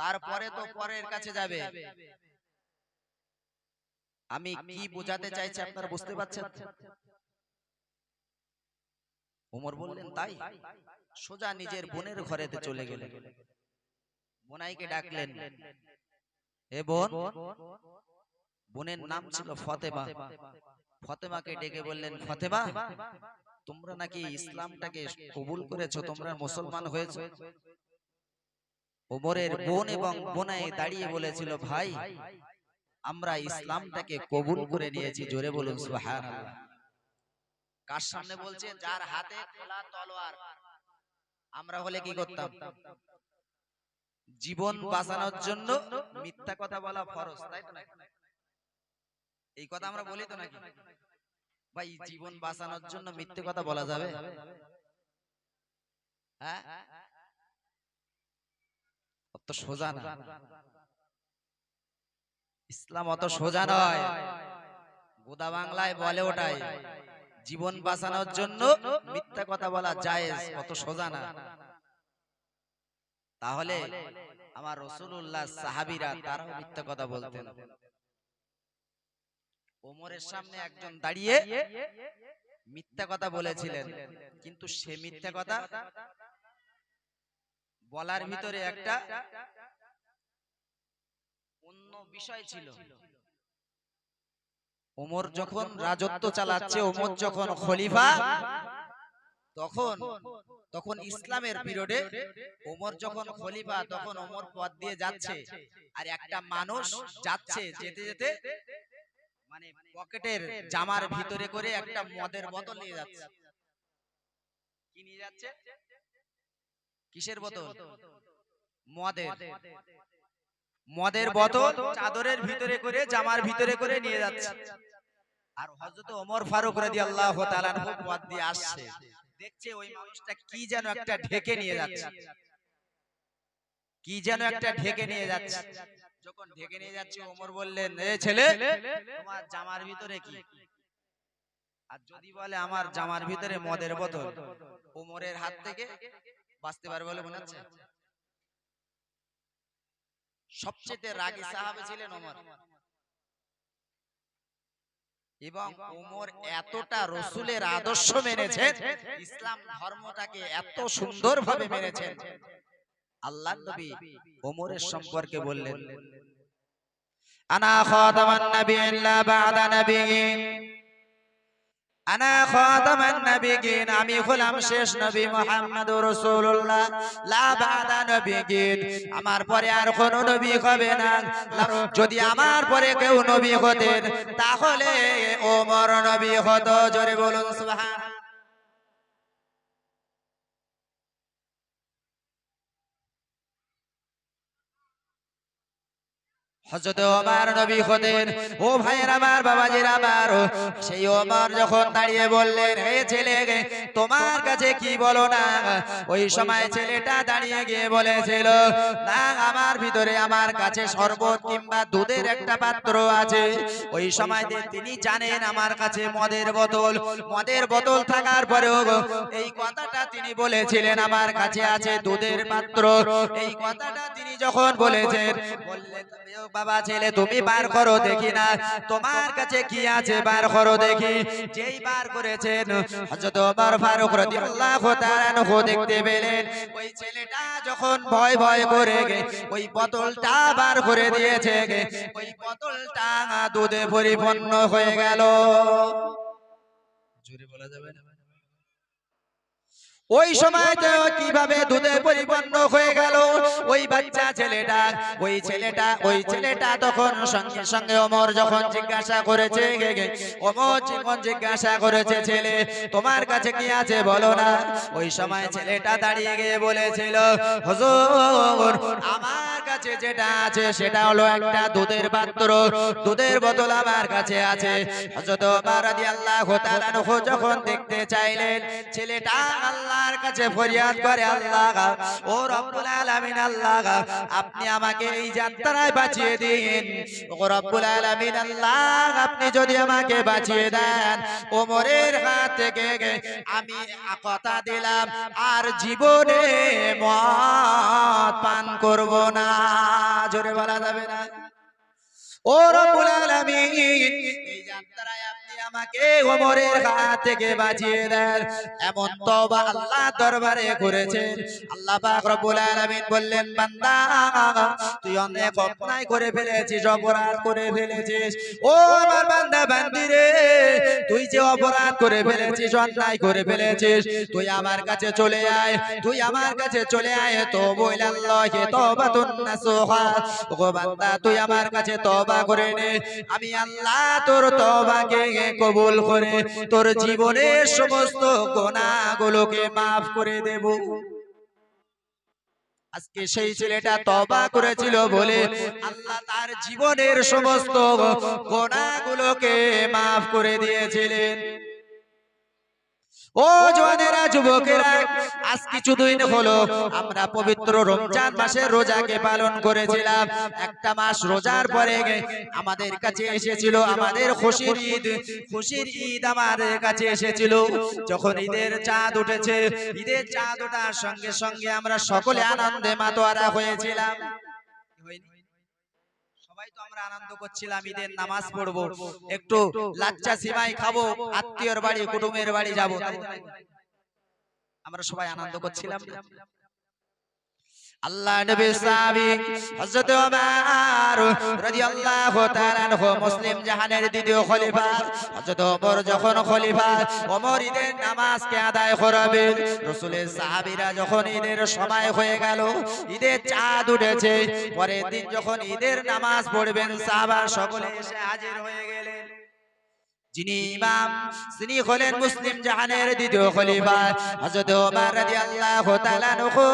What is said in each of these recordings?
তারপরে তো পরের কাছে যাবে। আমি কি বোঝাতে চাইছি আপনারা বুঝতে পারছেন? ওমর বললেন তাই? সোজা নিজের বোনের ঘরেতে চলে গেলেন। বোনাইকে ডাকলেন। এ বোন বোনের নাম ছিল ফতেমা। ফতেমাকে ডেকে বললেন ফতেমা তোমরা নাকি ইসলামটাকে কবুল করেছ? তোমরা মুসলমান হয়েছো? ওমরের বোন এবং বোনাই দাঁড়িয়ে বলেছিল ভাই আমরা ইসলামটাকে কবুল করে নিয়েছি। জোরে বলুন সুবহানাল্লাহ। কার সামনে বলছে যার হাতে খোলা তলোয়ার। আমরা হলে কি করতাম? জীবন বাঁচানোর জন্য মিথ্যা কথা বলা ফরজ তাই তো নাকি? এই কথা আমরা বলি তো নাকি? ভাই জীবন বাঁচানোর জন্য মিথ্যে কথা বলা যাবে? হ্যাঁ? অত সোজা না। ইসলাম অত সোজা নয়। গোদা বাংলায় বলে ওটাই জীবন বাঁচানোর জন্য মিথ্যা কথা বলা জায়েজ অত সোজা না। তাহলে আমার রসুল্লাহ সাহাবিরা তারাও মিথ্যা কথা বলতেন। ওমরের সামনে একজন দাঁড়িয়ে মিথ্যা কথা বলেছিলেন। কিন্তু সে মিথ্যা কথা বলার ভিতরে একটা অন্য বিষয় ছিল। ওমর যখন রাজত্ব চালাচ্ছে ওমর যখন খলিফা তখন তখন ইসলামের পিরিয়ডে ওমর যখন খলিফা তখন ওমর পথ দিয়ে যাচ্ছে। আর একটা মানুষ যাচ্ছে যেতে যেতে মানে পকেটের জামার ভিতরে করে একটা মদের বোতল নিয়ে যাচ্ছে। কি নিয়ে যাচ্ছে? কিসের বোতল? মদের। মদের। বোতল চাদরের ভিতরে করে জামার ভিতরে করে নিয়ে যাচ্ছে। আর হযরত ওমর ফারুক রাদিয়াল্লাহু তাআলা পথ দিয়ে আসছে। দেখছে ওই মানুষটা কি যেন একটা ঢেকে নিয়ে যাচ্ছে। কি যেন একটা ঢেকে নিয়ে যাচ্ছে। যখন ঢেকে নিয়ে যাচ্ছে ওমর বললেন এ ছেলে তোমার জামার ভিতরে কি? আর যদি বলে আমার জামার ভিতরে মদের বোতল। ওমরের হাত থেকে বাঁচতে পারবে বলে মনে হচ্ছে? সবচেয়ে রাগী সাহাবে ছিলেন ওমর। এবং ওমর এতটা রসুলের আদর্শ মেনেছেন ইসলাম ধর্মটাকে এত সুন্দরভাবে মেনেছেন। আল্লাহ নবী ওমরের সম্পর্কে বললেন। আনা খাতামান নাবিয়িন লা বা'দা নাবিয়িন আনা খাতামান নাবিয়িন, আমি হলাম শেষ নবী মুহাম্মদুর রাসূলুল্লাহ। লা বা'দা নবীগিন আমার পরে আর কোন নবী হবে না। যদি আমার পরে কেউ নবী হতেন, তাহলে ওমর নবী হতো, জোরে বলুন সুবহান নবী হতেন ও ভাইয়ের আমার বাবাজির আমার সেই ওমর যখন দাঁড়িয়ে বললেন, হে ছেলে তোমার কাছে কি বলো না? ওই সময় ছেলেটা দাঁড়িয়ে গিয়ে বলেছিল, না, আমার ভিতরে আমার কাছে শরবত কিংবা দুধের একটা পাত্র আছে। ওই সময় তিনি জানেন আমার কাছে মদের বোতল মদের বোতল থাকার পরেও এই কথাটা তিনি বলেছিলেন, আমার কাছে আছে দুধের পাত্র। এই কথাটা তিনি যখন বলেছেন, বললেন "ও বাবা ছেলে তুমি বার করো দেখি না। তোমার কাছে কি আছে? বার করো দেখি। যেই বার করেছেন হযরত ওমর ফারুক রাদিয়াল্লাহু তাআলা আনহু দেখতে পেলেন। ওই ছেলেটা যখন ভয় ভয় করে গে ওই বোতলটা বার করে দিয়েছে গে। ওই বোতলটা দুধে পরিপূর্ণ হয়ে গেল। জোরে বলা যাবে না? ওই সময় কীভাবে দুধে পরিপূর্ণ হয়ে গেল? ওই বাচ্চা ছেলেটা, ওই ছেলেটা ওই ছেলেটা তখন সঙ্গে সঙ্গে ওমর যখন জিজ্ঞাসা করেছে ওমর যখন জিজ্ঞাসা করেছে, ছেলে, তোমার কাছে কি আছে বলো না? ওই সময় ছেলেটা দাঁড়িয়ে গিয়ে বলেছিল, হুজুর, আমার কাছে যেটা আছে সেটা হলো একটা দুধের পাত্র। দুধের বোতল আমার কাছে আছে। হযরত ওমর রাদিয়াল্লাহু তাআলা যখন দেখতে চাইলেন, ছেলেটা আল্লাহর কাছে ফরিয়াদ করে, আল্লাহ, ও রব্বুল আলামিন, আল্লাহ, আপনি আমাকে এই যাত্রায় বাঁচিয়ে দিন। ও রব্বুল আলামিন, আল্লাহ, আপনি যদি আমাকে বাঁচিয়ে দেন ওমরের হাত থেকে আমি কথা দিলাম, আর জীবনে মদ পান করব না। জোরে বলা যাবে না? ও রব্বুল আলামিন আমাকে ওমরের হাত থেকে বাঁচিয়ে দেন। এমন তওবা আল্লাহ দরবারে করেছেন। আল্লাহ পাক রব্বুল আলামিন বললেন, বান্দা, তুই অনেক অন্যায় করে ফেলেছিস, অপরাধ করে ফেলেছিস। ও আমার বান্দা, বান্দি রে, তুই যে অপরাধ করে ফেলেছিস, অন্যায় করে ফেলেছিস, তুই আমার কাছে চলে আয়, তুই আমার কাছে চলে আয় তো বইলাল্লাহি তওবাতুন নাসুহা ও বান্দা, তুই আমার কাছে তওবা করে নে। আমি আল্লাহ তোর তওবাকে কবুল করে তোর জীবনের সমস্ত গোনাগুলোকে মাফ করে দেব। আজকে সেই ছেলেটা তবা করেছিল বলে আল্লাহ তার জীবনের সমস্ত গোনাগুলোকে মাফ করে দিয়েছিলেন। ও জওয়ানেরা যুবকেরা আজ কিছুদিন হলো আমরা পবিত্র রমজান মাসের রোজাকে পালন করেছিলাম। একটা মাস রোজার পরে আমাদের কাছে এসেছিল আমাদের খুশির ঈদ। খুশির ঈদ আমাদের কাছে এসেছিল। যখন ঈদের চাঁদ উঠেছে ঈদের চাঁদ ওঠার সঙ্গে সঙ্গে আমরা সকলে আনন্দে মাতোয়ারা হয়েছিলাম। আমরা আনন্দ করছিলাম ঈদের নামাজ পড়ব একটু লাচ্চা সিমাই খাব আত্মীয়র বাড়ি কুটুমের বাড়ি যাব? আমরা সবাই আনন্দ করছিলাম? আল্লাহ নবী সাহাবী হযরত ওমর রাদিয়াল্লাহু তাআলা আনহু মুসলিম জাহানের দ্বিতীয় খলিফা। হযরত ওমর যখন খলিফা ওমর ঈদের নামাজকে আদায় করাবেন রাসূলের সাহাবীরা যখন ঈদের সময় হয়ে গেল ঈদের চাঁদ উঠেছে। পরের দিন যখন ঈদের নামাজ পড়বেন সাহাবা সকলে এসে হাজির হয়ে গেলেন। যিনি ইমাম তিনি হলেন মুসলিম জাহানের দ্বিতীয় খলিফা হযরত ওমর রাদিয়াল্লাহু তাআলা আনহু।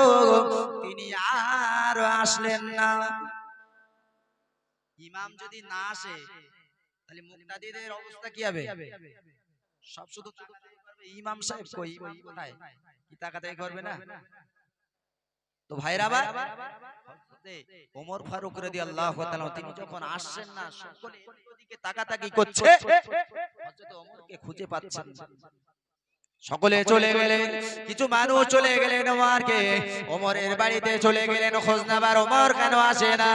তিনি আর আসলেন না। ইমাম যদি না আসে তাহলে মুক্তাদিদের অবস্থা কি হবে? সব শুধু ইমাম সাহেব কই? ইমাম কোথায়? কি তাকাতাকি করবে না? তো ভাইরা আবার? ওমর ফারুক রাদি আল্লাহ তিনি যখন আসছেন না সকলে তাকাতাকি করছে। খুঁজে পাচ্ছেন। সকলে চলে গেলেন। কিছু মানুষ চলে গেলেন ওমরকে। ওমরের বাড়িতে চলে গেলেন খোঁজ নেবার ওমর কেন আসে না?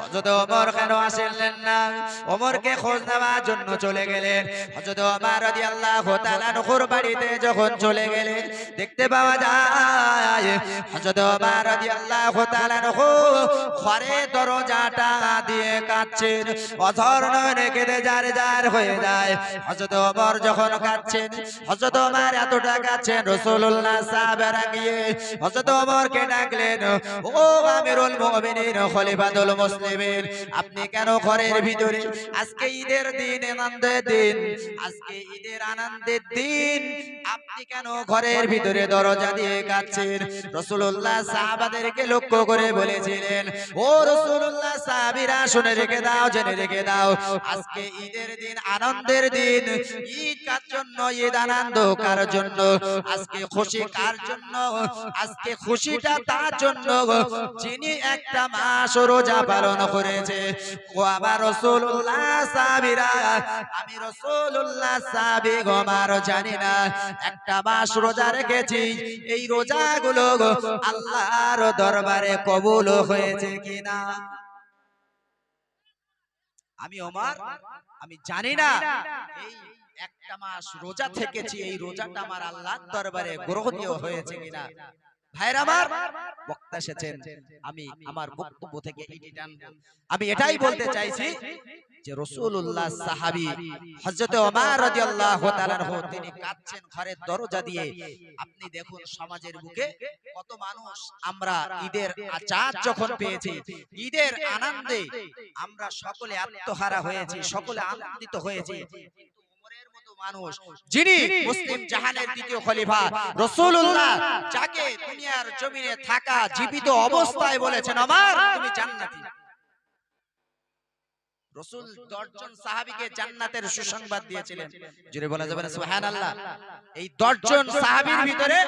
হযরত ওমর কেন আসলেন না? ওমরকে খোঁজ নেওয়ার জন্য চলে গেলেন। হযরত ওমর রাদিয়াল্লাহু তাআলা নখুর বাড়িতে যখন চলে গেলেন দেখতে পাওয়া যায় হযরত ওমর রাদিয়াল্লাহু তাআলা নখু ঘরে দরজাটা দিয়ে কাঁদছেন। অধর নয়নে কেঁদে যার যার হয়ে যায়। হযরত ওমর যখন কাঁদছেন হযরত ওমর আপনি কেন ঘরের ভিতরে? আজকে ঈদের দিন, আনন্দের দিন, আজকে ঈদের আনন্দের দিন, আপনি কেন ঘরের ভিতরে দরজা দিয়ে কাঁদছেন? রাসূলুল্লাহ সাহাবাদেরকে লক্ষ্য করে বলেছিলেন, ও রাসূলুল্লাহ, সাহাবীরা, শুনে রেখে দাও, জেনে রেখে দাও, আজকে ঈদের দিন, আনন্দের দিন, ঈদ কার জন্য? ঈদ আনন্দ কার জন্য? আজকে খুশি কার জন্য? আজকে খুশিটা তার জন্য। যিনি একটা মাস রোজা পালন করেছে, ও আবার রাসূলুল্লাহ সাহাবীরা। আমি রাসূলুল্লাহ সাহাবী গোমার জানি না। একটা মাস রোজা রেখেছি, এই রোজাগুলো আল্লাহর দরবারে কবুল হয়েছে কিনা? আমি ওমর, আমি জানি না। এই একটা মাস রোজা থেকেছি এই রোজাটা আমার আল্লাহর দরবারে গ্রহণীয় হয়েছে কিনা? ভাইরা আমার বক্তা এসেছেন আমি আমার বক্তব্য থেকে আমি এটাই বলতে চাইছি যে রাসূলুল্লাহ সাহাবী হযরত ওমর রাদিয়াল্লাহু তাআলা তিনি কাঁদছেন ঘরের দরজা দিয়ে। আপনি দেখুন সমাজের বুকে কত মানুষ আমরা ঈদের আচার যখন পেয়েছি ঈদের আনন্দে আমরা সকলে আত্মহারা হয়েছি সকলে আনন্দিত হয়েছি মানুষ। যিনি মুসলিম জাহানের দ্বিতীয় খলিফা রাসূলুল্লাহ যাকে দুনিয়ার জমিনে থাকা জীবিত অবস্থায় বলেছেন আমার তুমি জান্নাতি। রসুল দশজন সাহাবীকে জান্নাতের সুসংবাদ দিয়েছিলেন। জুড়ে বলা যাবে না সুবহানাল্লাহ। এই দশজন সাহাবীর ভিতরে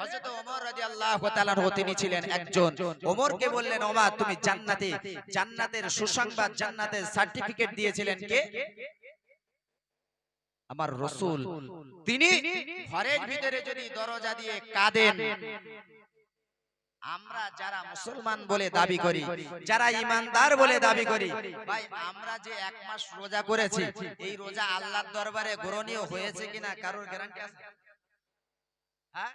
হযরত ওমর রাদিয়াল্লাহু তাআলা তিনি ছিলেন একজন। ওমরকে বললেন ওমর তুমি জান্নাতে। জান্নাতের সুসংবাদ জান্নাতের সার্টিফিকেট দিয়েছিলেন কে? আমার রসুল। তিনি ঘরের ভিতরে যদি দরজা দিয়ে কাঁদেন আমরা যারা মুসলমান বলে দাবি করি যারা ইমানদার বলে দাবি করি ভাই আমরা যে এক মাস রোজা করেছি এই রোজা আল্লাহর দরবারে গ্রহণীয় হয়েছে কিনা কারোর গ্যারান্টি আছে? হ্যাঁ?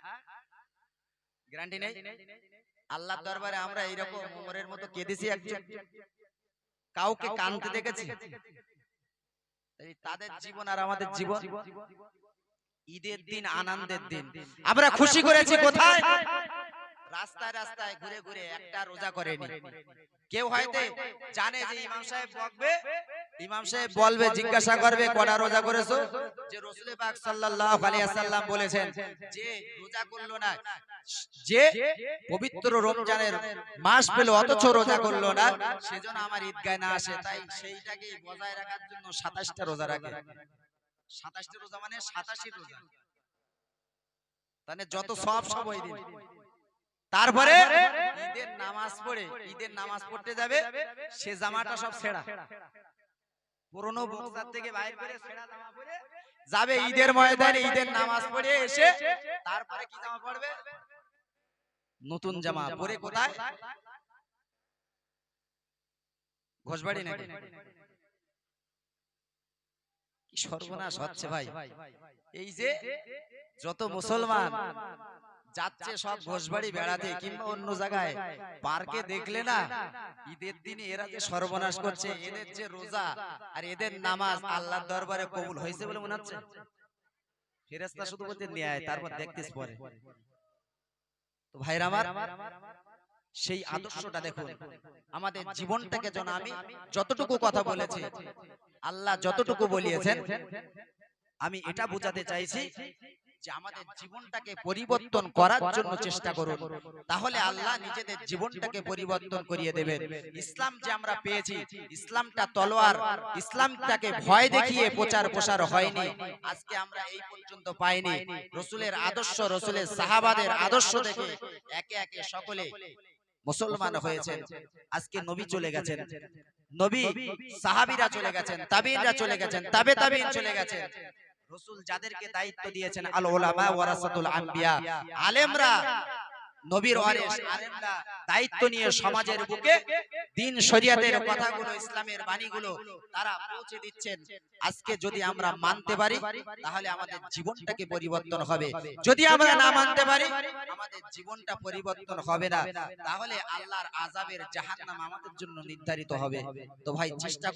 গ্যারান্টি নেই? আল্লাহর দরবারে আমরা এইরকম উমরের মতো কেঁদেছি একজন। কাউকে কানতে দেখেছি। তাদের জীবন আর আমাদের জীবন। ঈদের দিন আনন্দের দিন। আমরা খুশি করেছি কোথায়? রাস্তায় রাস্তায় ঘুরে ঘুরে একটা রোজা করেনি। কেউ হয়তো জানে যে ইমাম সাহেব বকবে ইমাম সাহেব বলবে জিজ্ঞাসা করবে কটা রোজা করেছ? যে রসুল পাক সাল্লাল্লাহু আলাইহি ওয়াসাল্লাম বলেছেন যে রোজা করল না যে পবিত্র রমজানের মাস পেল অথচ রোজা করল না সেজন্য আমার ঈদগায় না আসে তাই সেইটাকে বজায় রাখার জন্য 27টা রোজা রাখে। 27টা রোজা মানে 87 রোজা। তাহলে যত সব সব ওই দিন। তারপরে ঈদের নামাজ পড়ে ঈদের নামাজ পড়তে যাবে সে জামাটা সব ছেঁড়া। পুরনো বক্সার থেকে বাইরে করে ছেঁড়া জামা পরে যাবে ঈদের ময়দানে ঈদের নামাজ পড়ে এসে তারপরে কি জামা পড়বে? নতুন জামা। পরে কোথায়? ঘোষবাড়ি নাকি? কি সর্বনাশ হচ্ছে ভাই। এই যে যত মুসলমান যাচ্ছে সব ঘোষবাড়ি বেড়াতে কিংবা অন্য জায়গায়। পার্কে দেখলে না ঈদের দিনে এরা যে সর্বনাশ করছে এদের যে রোজা আর এদের নামাজ আল্লাহর দরবারে কবুল হয়েছে বলে মনে হচ্ছে। ফেরেস্তা শুধু বলতে ন্যায় তারপর দেখতিস পরে। তো ভাইরা আমার সেই আদর্শটা দেখুন। আমাদের জীবনটাকে যেন আমি যতটুকু কথা বলেছি আল্লাহ যতটুকু বলিয়েছেন আমি এটা বোঝাতে চাইছি যে আমাদের জীবনটাকে পরিবর্তন করার জন্য চেষ্টা করুন। তাহলে আল্লাহ নিজেদের জীবনটাকে পরিবর্তন করিয়ে দেবেন। ইসলাম যে আমরা পেয়েছি ইসলামটা তলোয়ার। ইসলামটাকে ভয় দেখিয়ে প্রচার প্রসার হয়নি। আজকে আমরা এই পর্যন্ত পাইনি। রসুলের আদর্শ রসুলের সাহাবাদের আদর্শ দেখে একে একে সকলে মুসলমান হয়েছেন। আজকে নবী চলে গেছেন। নবী সাহাবীরা চলে গেছেন তাবিনরা চলে গেছেন তাবে তাবিন চলে গেছেন। রসুল যাদেরকে দায়িত্ব দিয়েছেন আল ওলামা ওয়ারাসাতুল আম্বিয়া আলেমরা নবীর ওয়ারিস আলেমরা দায়িত্ব নিয়ে সমাজের বুকে দিন শরিয়াতের কথাগুলো ইসলামের বাণীগুলো তারা পৌঁছে দিচ্ছেন। আজকে যদি আমরা মানতে পারি তাহলে আমাদের জীবনটাকে পরিবর্তন হবে। যদি আমরা না মানতে পারি আমাদের জীবনটা পরিবর্তন হবে না। তাহলে আল্লাহর আজাবের জাহান্নাম আমাদের জন্য নির্ধারিত হবে। তো ভাই চেষ্টা